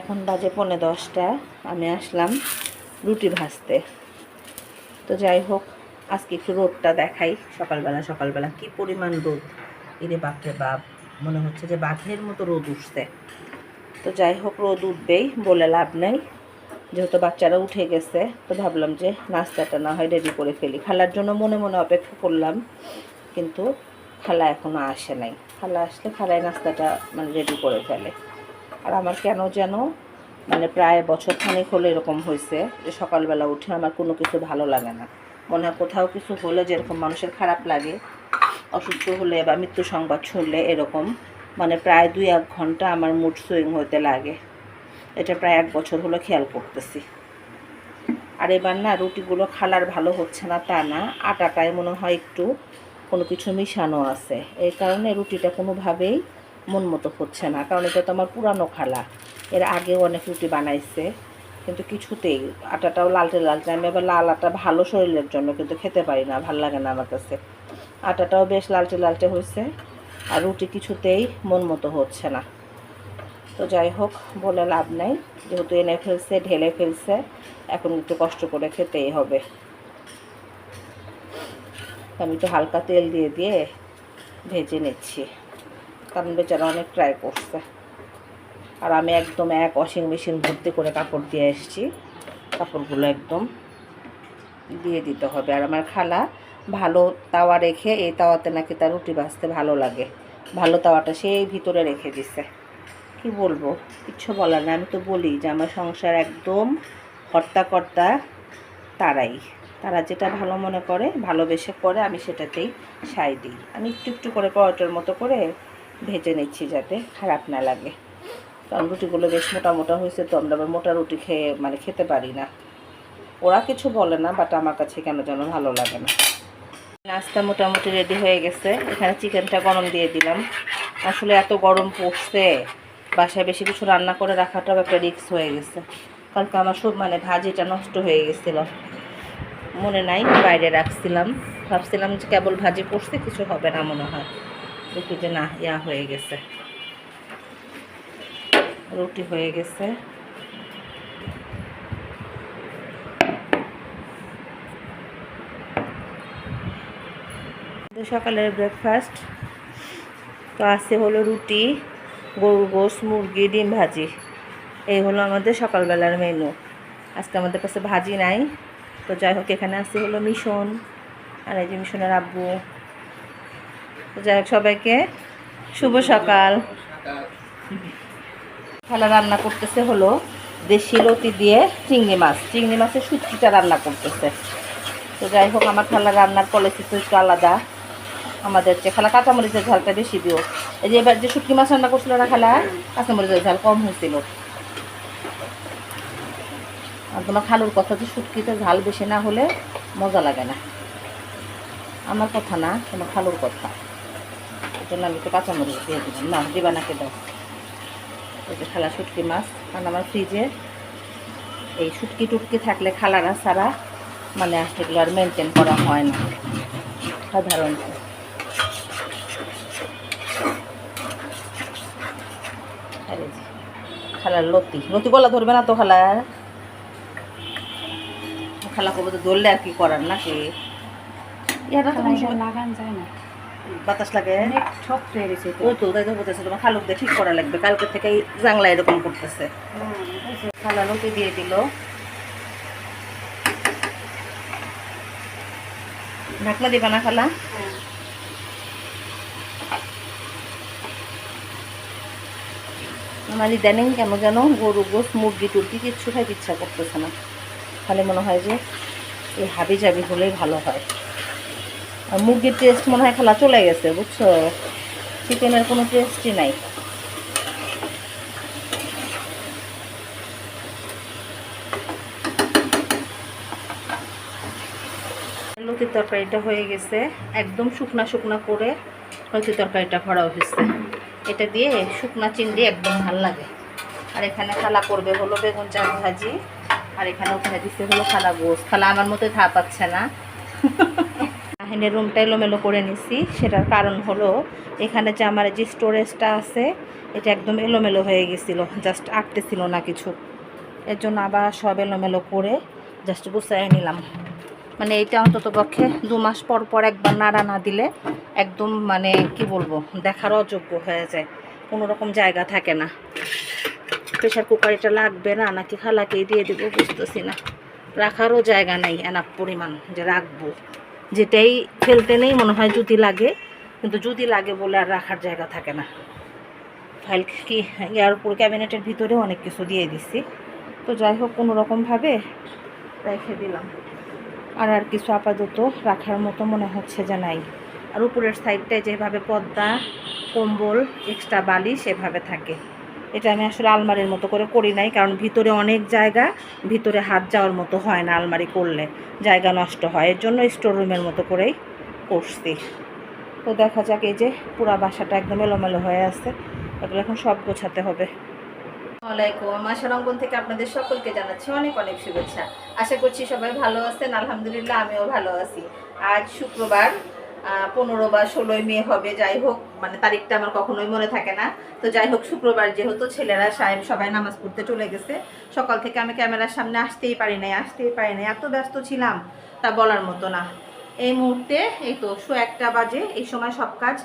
এখন বাজে পৌনে দশটা, আমি আসলাম রুটি ভাজতে। তো যাই হোক, আজকে একটু রোদটা দেখাই, সকালবেলা সকালবেলা কি পরিমাণ রোদ। এরে বাপরে বাপ, মনে হচ্ছে যে বাঘের মতো রোদ উঠছে। তো যাই হোক, রোদ উঠবেই, বলে লাভ নেই। যেহেতু বাচ্চারা উঠে গেছে, তো ভাবলাম যে নাস্তাটা না হয় রেডি করে ফেলি। খালার জন্য মনে মনে অপেক্ষা করলাম, কিন্তু খালা এখনও আসে নাই। খালা আসলে খালায় নাস্তাটা মানে রেডি করে ফেলে। আর আমার কেন যেন মানে প্রায় বছর খানেক হলে এরকম হয়েছে যে সকালবেলা উঠে আমার কোনো কিছু ভালো লাগে না। মনে হয় কোথাও কিছু হলে যেরকম মানুষের খারাপ লাগে, অসুস্থ হলে বা মৃত্যু সংবাদ শুনলে এরকম মানে প্রায় দুই এক ঘণ্টা আমার মুড সুইং হতে লাগে। এটা প্রায় এক বছর হলো খেয়াল করতেছি। আর এবার না রুটিগুলো খালার ভালো হচ্ছে না তা না, আটাটায় মনে হয় একটু কোনো কিছু মিশানো আছে। এই কারণে রুটিটা কোনোভাবেই মন মতো হচ্ছে না, কারণ এটা তো আমার পুরানো খালা। এর আগেও অনেক রুটি বানাইছে, কিন্তু কিছুতেই আটাটাও লালটে লালটে, আমি আবার লাল আটা ভালো শরীরের জন্য, কিন্তু খেতে পারি না, ভালো লাগে না আমার কাছে। আটাটাও বেশ লালটে লালটে হয়েছে আর রুটি কিছুতেই মন মতো হচ্ছে না। তো যাই হোক, বলে লাভ নাই, যেহেতু এনে ফেলছে, ঢেলে ফেলছে, এখন একটু কষ্ট করে খেতেই হবে। আমি একটু হালকা তেল দিয়ে দিয়ে ভেজে নিচ্ছি। কারণ বেচারা অনেক ট্রাই করছে। আর আমি একদম এক ওয়াশিং মেশিন ভর্তি করে কাপড় দিয়ে এসেছি। কাপড়গুলো একদম দিয়ে দিতে হবে। আর আমার খালা ভালো তাওয়া রেখে এই তাওয়াতে নাকি তার রুটি ভাজতে ভালো লাগে। ভালো তাওয়াটা সেই ভিতরে রেখে দিছে। কি বলব? কিচ্ছু বলার না আমি তো বলি যে আমার সংসার একদম কর্তা তারাই। তারা যেটা ভালো মনে করে, ভালোবেসে করে, আমি সেটাতেই সাই দিই। আমি একটু একটু করে পরোটার মতো করে ভেজে নিচ্ছি যাতে খারাপ না লাগে। কারণ রুটিগুলো বেশ মোটা মোটা হয়েছে তো আমরা আবার মোটা রুটি খেয়ে মানে খেতে পারি না। ওরা কিছু বলে না বাট আমার কাছে কেন যেন ভালো লাগে না। নাস্তা মোটামুটি রেডি হয়ে গেছে। এখানে চিকেনটা গরম দিয়ে দিলাম। আসলে এত গরম পড়ছে, বাসায় বেশি কিছু রান্না করে রাখাটাও একটা রিক্স হয়ে গেছে। কালকে আমার সব মানে ভাজিটা নষ্ট হয়ে গেছিল। মনে নাই, বাইরে রাখছিলাম। ভাবছিলাম যে কেবল ভাজি করতে কিছু হবে না মনে হয়। দেখি যে না, ইয়া হয়ে গেছে। রুটি হয়ে গেছে। সকালের ব্রেকফাস্ট তো আছে হলো রুটি, গরুর গোস মুরগি, ডিম ভাজি। এই হলো আমাদের সকালবেলার মেনু আজকে আমাদের কাছে ভাজি নাই। তো যাই হোক, এখানে আছে হলো মিশন, আর এই যে মিশনের আব্বু। যাই হোক, সবাইকে শুভ সকাল। খালা রান্না করতেছে হলো দেশি লতি দিয়ে চিংড়ি মাছ। চিংড়ি মাছের সুটকিটা রান্না করতেছে। তো যাই হোক, আমার খালা রান্নার পলিসি তো একটু আলাদা। আমাদের যে খালা কাঁচামরিচের ঝালটা বেশি দিও। এই যে এবার যে শুটকি মাছ রান্না করছিল না খালা, কাঁচামরিচের ঝাল কম হয়েছিল। আর তোমার খালুর কথা যে শুটকিতে ঝাল বেশি না হলে মজা লাগে না। আমার কথা না, তোমার খালুর কথা। জন্য আমি একটু কাঁচামরিচ দিয়ে দিলাম। না দিবা নাকি দাও যে খালা শুটকি মাছ। কারণ আমার ফ্রিজে এই শুটকি টুটকি থাকলে খালারা ছাড়া মানে এগুলো আর মেনটেন করা হয় না। সাধারণত খালার লতি। লতি গলা ধরবে না তো খালার খালা করব তো ধরলে আর কি করার নাকি? ইয়াটা তো লাগান যায় না বাতাস লাগে। ঠক হয়ে গেছে তো ওই তো তাই তো বলতেছে তোমার খালুক দিয়ে ঠিক করা লাগবে। কালকে থেকেই জাংলা এরকম করতেছে। খালা দিয়ে দিল। ঢাকনা দিবা না খালা? আমার ইদানিং কেন যেন গরু গোস মুরগি টুরগি কিচ্ছু খাইতে ইচ্ছা করতেছে না। খালি মনে হয় যে এই হাবি জাবি হলেই ভালো হয়। মুরগির টেস্ট মনে হয় খালা চলে গেছে, বুঝছ? চিকেনের কোনো টেস্টই নাই। লতির তরকারিটা হয়ে গেছে। একদম শুকনা শুকনা করে লতির তরকারিটা ভরা হয়েছে। এটা দিয়ে শুকনা চিংড়ি একদম ভালো লাগে। আর এখানে খালা করবে হলো বেগুন চাল ভাজি, আর এখানে ওখানে দিচ্ছে হলো খালা গোস খালা আমার মতো থা পাচ্ছে না। এনে রুমটা এলোমেলো করে নিছি। সেটার কারণ হলো, এখানে যে আমার যে স্টোরেজটা আছে, এটা একদম এলোমেলো হয়ে গেছিল জাস্ট আটতেছিল না কিছু। এর জন্য আবার সব এলোমেলো করে জাস্ট গুছাই নিলাম। মানে এটা অন্তত পক্ষে দু মাস পর পর একবার নাড়া না দিলে একদম মানে কি বলব, দেখার অযোগ্য হয়ে যায়। কোনো রকম জায়গা থাকে না। প্রেশার কুকার এটা লাগবে না, নাকি খালাকেই দিয়ে দেবো, বুঝতেছি না। রাখারও জায়গা নেই এনাফ পরিমাণ যে রাখব। যেটাই ফেলতে নেই, মনে হয় জুতি লাগে, কিন্তু জুতি লাগে বলে আর রাখার জায়গা থাকে না। ফাইল কি, ইয়ার উপর ক্যাবিনেটের ভিতরে অনেক কিছু দিয়ে দিছি। তো যাই হোক, কোনো রকমভাবে রেখে দিলাম। আর আর কিছু আপাতত রাখার মতো মনে হচ্ছে যে নাই। আর উপরের সাইডটায় যেভাবে পদ্মা কম্বল এক্সট্রা বালি সেভাবে থাকে। এটা আমি আসলে আলমারির মতো করে করি নাই, কারণ ভিতরে অনেক জায়গা, ভিতরে হাত যাওয়ার মতো হয় না আলমারি করলে। জায়গা নষ্ট হয়, এর জন্য স্টোর রুমের মতো করেই করছি। তো দেখা যাক, এই যে পুরা বাসাটা একদম এলোমেলো হয়ে আছে, এগুলো এখন সব গোছাতে হবে। আশার অঙ্গন থেকে আপনাদের সকলকে জানাচ্ছি অনেক অনেক শুভেচ্ছা। আশা করছি সবাই ভালো আছেন, আলহামদুলিল্লাহ আমিও ভালো আছি। আজ শুক্রবার পনেরো বা ষোলোই মে হবে, যাই হোক মানে তারিখটা আমার কখনোই মনে থাকে না। তো যাই হোক, শুক্রবার যেহেতু ছেলেরা সাহেব সবাই নামাজ পড়তে চলে গেছে, সকাল থেকে আমি ক্যামেরার সামনে আসতেই পারি নাই, আসতেই পারি নাই, এত ব্যস্ত ছিলাম, তা বলার মতো না। এই মুহূর্তে, এই তো শো একটা বাজে, এই সময় সব কাজ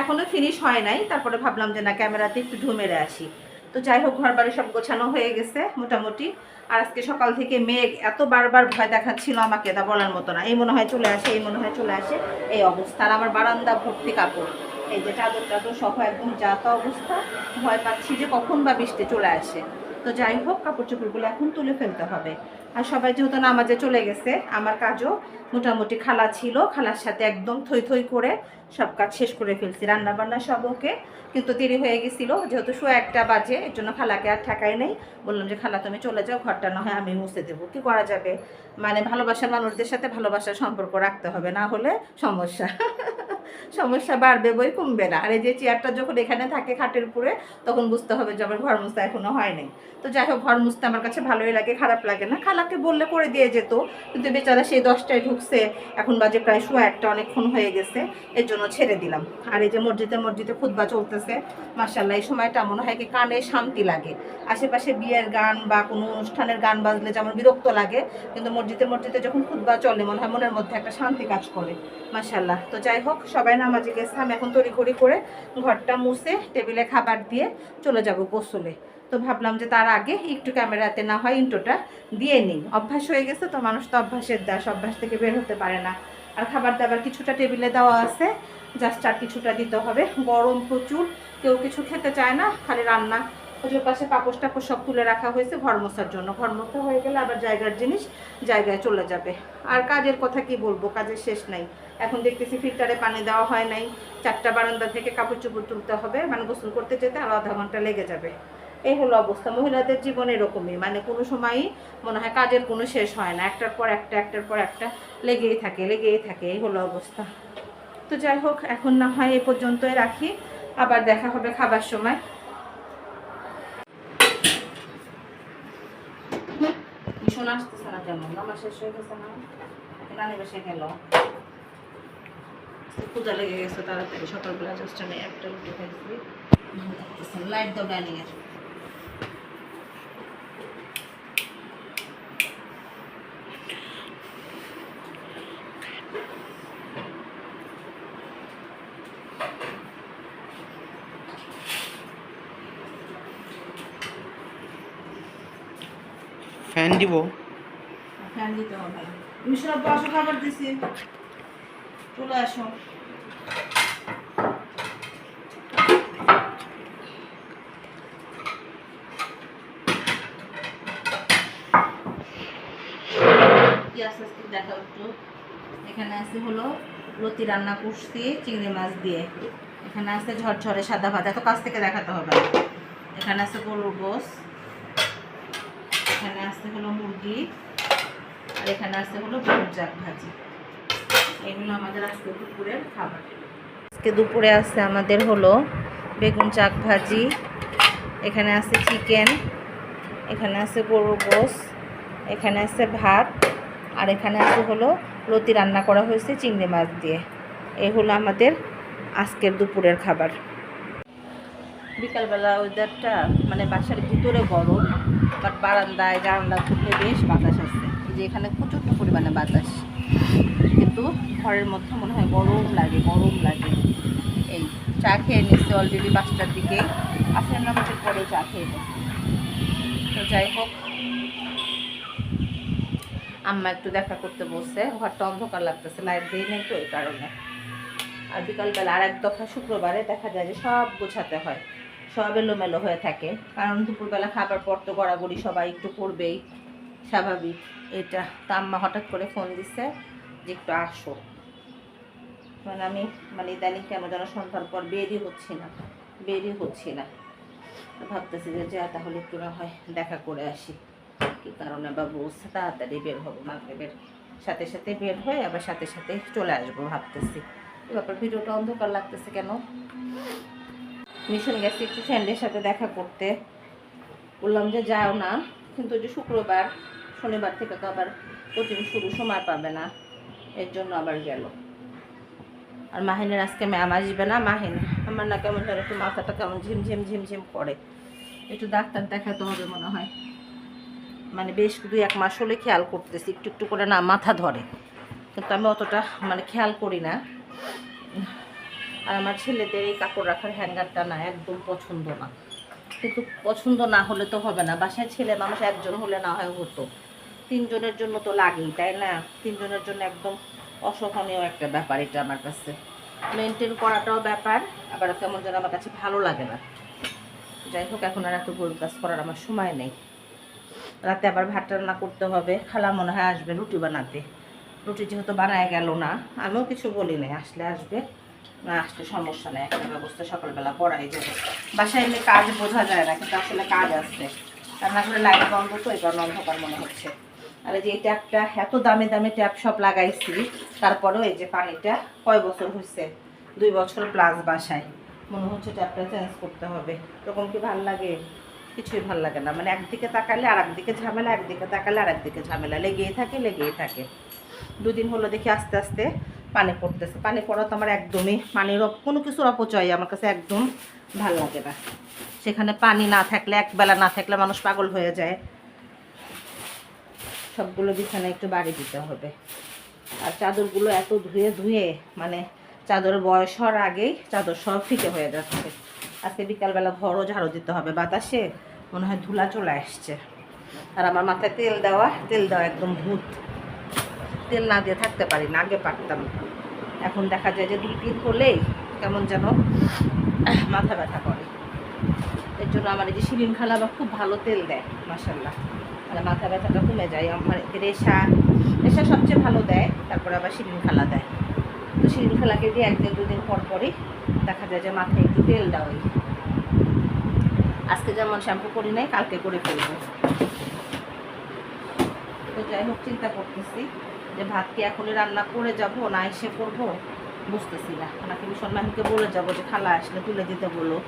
এখনও ফিনিশ হয় নাই, তারপরে ভাবলাম যে না, ক্যামেরাতে একটু ঢু মেরে আসি। তো যাই হোক ঘর বাড়ি সব গোছানো হয়ে গেছে মোটামুটি। আর আজকে সকাল থেকে মেঘ এত বারবার ভয় দেখাচ্ছিল আমাকে, তা বলার মতো না। এই মনে হয় চলে আসে, এই মনে হয় চলে আসে, এই অবস্থা। আর আমার বারান্দা ভর্তি কাপড়, এই যে চাদর টাদর সহ একদম যাতা অবস্থা। ভয় পাচ্ছি যে কখন বা বৃষ্টি চলে আসে। তো যাই হোক কাপড় চোপড়গুলো এখন তুলে ফেলতে হবে। আর সবাই যেহেতু নামাজে চলে গেছে, আমার কাজও মোটামুটি খালা ছিল, খালার সাথে একদম থই থই করে সব কাজ শেষ করে ফেলছি রান্না বান্না সব ওকে। কিন্তু দেরি হয়ে গেছিল, যেহেতু শো একটা বাজে, এর জন্য খালাকে আর ঠেকাই নেই। বললাম যে, খালা, তুমি চলে যাও, ঘরটা না হয় আমি মুছে দেবো। কি করা যাবে? মানে ভালোবাসার মানুষদের সাথে ভালোবাসার সম্পর্ক রাখতে হবে, না হলে সমস্যা। সমস্যা বাড়বে বই কমবে না। আর এই যে চেয়ারটা যখন এখানে থাকে খাটের উপরে, তখন বুঝতে হবে যে, আমার ঘর মুছতে এখনও হয়নি তো যাই হোক, ঘর মুছতে আমার কাছে ভালোই লাগে, খারাপ লাগে না। খালাকে বললে করে দিয়ে যেত, কিন্তু বেচারা সেই দশটায় ঢুকছে। এখন বাজে প্রায় শোয়া একটা, অনেকক্ষণ হয়ে গেছে, এর জন্য ছেড়ে দিলাম। আর এই যে মসজিদে মসজিদে খুতবা চলতেছে মার্শাল্লাহ এই সময়টা মনে হয় কি কানে শান্তি লাগে। আশেপাশে বিয়ের গান বা কোনো অনুষ্ঠানের গান বাজলে যেমন বিরক্ত লাগে, কিন্তু মসজিদে মসজিদে যখন খুতবা চলে, মনে হয় মনের মধ্যে একটা শান্তি কাজ করে মার্শাল্লাহ তো যাই হোক, সবাই নামাজে গেছে, আমি এখন তড়িঘড়ি করে ঘরটা মুছে, টেবিলে খাবার দিয়ে চলে যাব গোসলে। তো ভাবলাম যে তার আগে একটু ক্যামেরাতে না হয় ইন্টোটা দিয়ে নিই। অভ্যাস হয়ে গেছে তো, মানুষ তো অভ্যাসের দাস, অভ্যাস থেকে বের হতে পারে না। আর খাবার দাবার কিছুটা টেবিলে দেওয়া আছে জাস্ট আর কিছুটা দিতে হবে। গরম প্রচুর, কেউ কিছু খেতে চায় না, খালি রান্না। ওই পাশে পাপোশ টাপোশ সব তুলে রাখা হয়েছে ঘর জন্য। ঘর হয়ে গেলে আবার জায়গার জিনিস জায়গায় চলে যাবে। আর কাজের কথা কি বলব, কাজের শেষ নাই। এখন দেখতেছি ফিল্টারে পানি দেওয়া হয় নাই। চারটা বারান্দা থেকে কাপড় চোপড় তুলতে হবে মানে গোসল করতে যেতে আর আধা ঘণ্টা লেগে যাবে। এই হলো অবস্থা। মহিলাদের জীবন এরকমই মানে কোনো সময়ই মনে হয় কাজের কোনো শেষ হয় না। একটার পর একটা, একটার পর একটা লেগেই থাকে লেগেই থাকে, এই হলো অবস্থা। তো যাই হোক, এখন না হয় এ পর্যন্তই রাখি। আবার দেখা হবে খাবার সময়। ভীষণ আসতেছে না কেন? নামা শেষ হয়ে গেছে না? বসে গেল। পূজা লেগে গেছে তাড়াতাড়ি। সকালবেলা জাস্ট আমি একটা রুটি খাইছি। লাইট দাও ডাইনিং দিব। দিছি। চলে আসো। আজকে দেখাও একটু। এখানে আছে হলো লতি রান্না করছি, চিংড়ি মাছ দিয়ে। এখানে আছে ঝরঝরে সাদা ভাত। এত কাছ থেকে দেখাতে হবে এখানে আছে গরুর গোস আছে হলো মুরগি, আর এখানে আছে হলো জাক ভাজি। এগুলো আমাদের আজকে দুপুরের খাবার। আজকে দুপুরে আছে আমাদের হলো বেগুন চাক ভাজি, এখানে আছে চিকেন, এখানে আছে গরুর গোস এখানে আছে ভাত, আর এখানে আছে হলো লতি রান্না করা হয়েছে চিংড়ি মাছ দিয়ে। এই হলো আমাদের আজকের দুপুরের খাবার। বিকালবেলা ওয়েদারটা মানে বাসার ভিতরে গরম বাট বারান্দায় জানালা খুললে বেশ বাতাস আছে যে এখানে প্রচুর পরিমাণে বাতাস। কিন্তু ঘরের মধ্যে মনে হয় গরম লাগে গরম লাগে। এই চা খেয়ে নিচ্ছে অলরেডি পাঁচটার দিকে। আসেন নামাজের পরে চা খেয়ে তো যাই হোক, আম্মা একটু দেখা করতে বসছে ঘরটা অন্ধকার লাগতেছে লাইট দিয়ে নেই তো এই কারণে। আর বিকালবেলা আর এক দফা শুক্রবারে দেখা যায় যে সব গোছাতে হয়। সব এলোমেলো হয়ে থাকে। কারণ দুপুরবেলা খাবার পর তো গড়াগড়ি সবাই একটু করবেই, স্বাভাবিক। এটা তা আম্মা হঠাৎ করে ফোন দিচ্ছে যে একটু আসো। মানে আমি মানে ইদানিং কেন যেন সন্ধ্যার পর বেরই হচ্ছি না, বেরই হচ্ছি না। ভাবতেছি যে যা তাহলে একটু না হয় দেখা করে আসি। কি কারণে বা বলছে, তাড়াতাড়ি বের হব, মাগরেবের সাথে সাথে বের হয়ে আবার সাথে সাথে চলে আসব ভাবতেছি। এই ব্যাপার, ভিডিওটা অন্ধকার লাগতেছে কেন? মিশন গেছি একটু ফ্রেন্ডের সাথে দেখা করতে। বললাম যে যাও না, কিন্তু যে শুক্রবার, শনিবার থেকে তো আবার কোচিং শুরু, সময় পাবে না। এর জন্য আবার গেল। আর মাহিনের আজকে ম্যাম আসবে না, মাহিন। আমার না কেমন যেন একটু মাথাটা কেমন ঝিমঝিম ঝিমঝিম করে। একটু ডাক্তার দেখাতে হবে মনে হয়। মানে বেশ দুই এক মাস হলে খেয়াল করতেছি, একটু একটু করে না মাথা ধরে। কিন্তু আমি অতটা মানে খেয়াল করি না। আর আমার ছেলেদের এই কাপড় রাখার হ্যাঙ্গারটা না একদম পছন্দ না। কিন্তু পছন্দ না হলে তো হবে না। বাসায় ছেলে মানুষ একজন হলে না হয় হতো। তিনজনের জন্য তো লাগেই, তাই না? তিনজনের জন্য একদম অসহনীয় একটা ব্যাপার এটা আমার কাছে। মেনটেন করাটাও ব্যাপার, আবার কেমন যেন আমার কাছে ভালো লাগে না। যাই হোক, এখন আর এত গরুর কাজ করার আমার সময় নেই। রাতে আবার ভাত রান্না করতে হবে। খালা মনে হয় আসবে রুটি বানাতে। রুটি যেহেতু বানায় গেল না, আমিও কিছু বলি নাই। আসলে আসবে। আসলে সমস্যা নেই, একটা ব্যবস্থা সকালবেলা পড়াই যাবে। বাসায় এমনি কাজ বোঝা যায় না, কিন্তু আসলে কাজ লাইট বন্ধ তো অন্ধকার মনে হচ্ছে। আর যে এই ট্যাপটা এত দামি দামি ট্যাপ সব লাগাইছি, তারপরেও এই যে পানিটা কয় বছর হয়েছে দুই বছর প্লাস বাসায়। মনে হচ্ছে ট্যাপটা চেঞ্জ করতে হবে। এরকম কি ভালো লাগে? কিছুই ভালো লাগে না। মানে একদিকে তাকালে আর একদিকে ঝামেলা, একদিকে তাকালে আর একদিকে ঝামেলা। লেগেই থাকে লেগেই থাকে। দুদিন হলো দেখি আস্তে আস্তে পানি পড়তেছে। পানি পড়া তো আমার একদমই পানির কোনো কিছুর অপচয় আমার কাছে একদম ভালো লাগে না। সেখানে পানি না থাকলে একবেলা না থাকলে মানুষ পাগল হয়ে যায়। সবগুলো বিছানা একটু বাড়ি দিতে হবে। আর চাদরগুলো এত ধুয়ে ধুয়ে মানে চাদর বয়স হওয়ার আগেই চাদর সব ফিকে হয়ে যাচ্ছে। আজকে বিকালবেলা ঘরও ঝাড়ু দিতে হবে। বাতাসে মনে হয় ধুলা চলে আসছে। আর আমার মাথায় তেল দেওয়া তেল দেওয়া একদম ভূত। তেল না দিয়ে থাকতে পারি না, আগে পারতাম। এখন দেখা যায় যে দুই দিন হলেই কেমন যেন মাথা ব্যথা করে। এর জন্য আমার এই যে শিরিন খালা বা খুব ভালো তেল দেয় মাসাল্লাহ মানে মাথা ব্যথাটা কমে যায়, আমার রেশা রেশা সবচেয়ে ভালো দেয়, তারপরে আবার শিরিন খালা দেয়। তো শিরিন খালাকে দিয়ে একদিন দুদিন পর পরই দেখা যায় যে মাথায় একটু তেল দেওয়াই আজকে যেমন শ্যাম্পু করি নাই, কালকে করে ফেলব। তো যাই হোক, চিন্তা করতেছি। যে ভাত কি এখনই রান্না করে যাব না এসে করব? বুঝতেছি না। নাকি ভীষণ মাহিকে বলে যাব যে খালা আসলে তুলে দিতে বলো।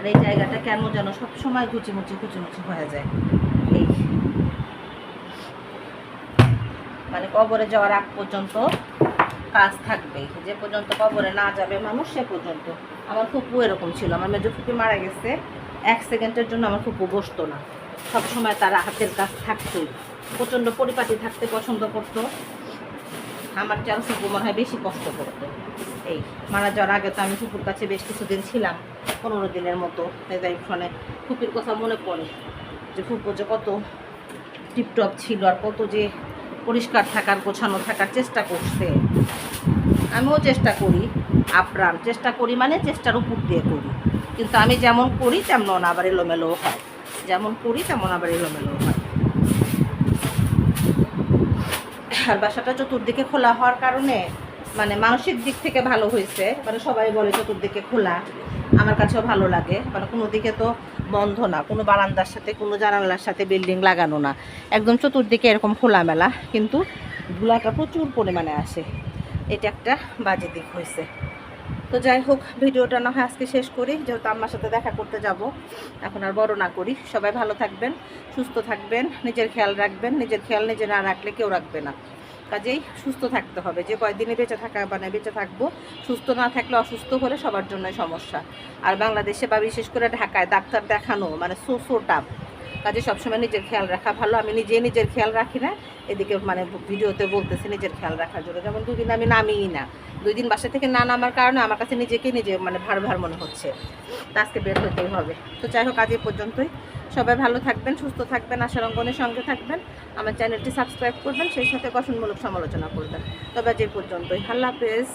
আর এই জায়গাটা কেন যেন সব সময় কুচিমুচি কুচিমুচি হয়ে যায়। এই। মানে কবরে যাওয়ার আগ পর্যন্ত কাজ থাকবেই। যে পর্যন্ত কবরে না যাবে মানুষ, সে পর্যন্ত। আমার ফুপু এরকম ছিল। আমার মেজো ফুপি মারা গেছে। এক সেকেন্ডের জন্য আমার ফুপু বসতো না। সব সময় তার হাতের কাজ থাকতোই। প্রচণ্ড পরিপাটি থাকতে পছন্দ করতো। আমার চাল ফুপু মনে হয় বেশি কষ্ট করতো। এই মারা যাওয়ার আগে তো আমি ফুপুর কাছে বেশ কিছুদিন ছিলাম, পনেরো দিনের মতো। তাই ফোনে ফুপির কথা মনে পড়ে যে ফুপু যে কত টিপটপ ছিল আর কত যে পরিষ্কার থাকার, গোছানো থাকার চেষ্টা করছে। আমিও চেষ্টা করি, আপ্রাণ চেষ্টা করি মানে চেষ্টার উপর দিয়ে করি। কিন্তু আমি যেমন করি, তেমন আবার এলোমেলোও হয়। যেমন করি, তেমন আবার এলোমেলোও হয়। আর বাসাটা চতুর্দিকে খোলা হওয়ার কারণে মানে মানসিক দিক থেকে ভালো হয়েছে। মানে সবাই বলে চতুর্দিকে খোলা, আমার কাছেও ভালো লাগে। মানে কোনো দিকে তো বন্ধ না, কোনো বারান্দার সাথে, কোনো জানালার সাথে বিল্ডিং লাগানো না। একদম চতুর্দিকে এরকম খোলামেলা, কিন্তু ধুলাটা প্রচুর পরিমাণে আসে। এটা একটা বাজে দিক হয়েছে। তো যাই হোক, ভিডিওটা না হয় আজকে শেষ করি, যেহেতু আম্মার সাথে দেখা করতে যাব। এখন আর বড় না করি, সবাই ভালো থাকবেন, সুস্থ থাকবেন, নিজের খেয়াল রাখবেন, নিজের খেয়াল নিজে না রাখলে কেউ রাখবে না। কাজেই সুস্থ থাকতে হবে। যে কয়দিনে বেঁচে থাকা মানে বেঁচে থাকব, সুস্থ না থাকলে অসুস্থ হলে সবার জন্যই সমস্যা। আর বাংলাদেশে বা বিশেষ করে ঢাকায় ডাক্তার দেখানো মানে সো সো টাপ কাজে সবসময় নিজের খেয়াল রাখা ভালো। আমি নিজে নিজের খেয়াল রাখি না, এদিকে মানে ভিডিওতে বলতেছি নিজের খেয়াল রাখার জন্য। যেমন দুদিন আমি নামিই না। দুই দিন বাসা থেকে না নামার কারণে আমার কাছে নিজেকে নিজে মানে ভার ভার মনে হচ্ছে। তা আজকে বের হতেই হবে। তো যাই হোক, আজ এই পর্যন্তই। সবাই ভালো থাকবেন, সুস্থ থাকবেন, আশার অঙ্গনের সঙ্গে থাকবেন। আমার চ্যানেলটি সাবস্ক্রাইব করবেন, সেই সাথে গঠনমূলক সমালোচনা করবেন। তবে আজ এই পর্যন্তই। আল্লাহ হাফেজ।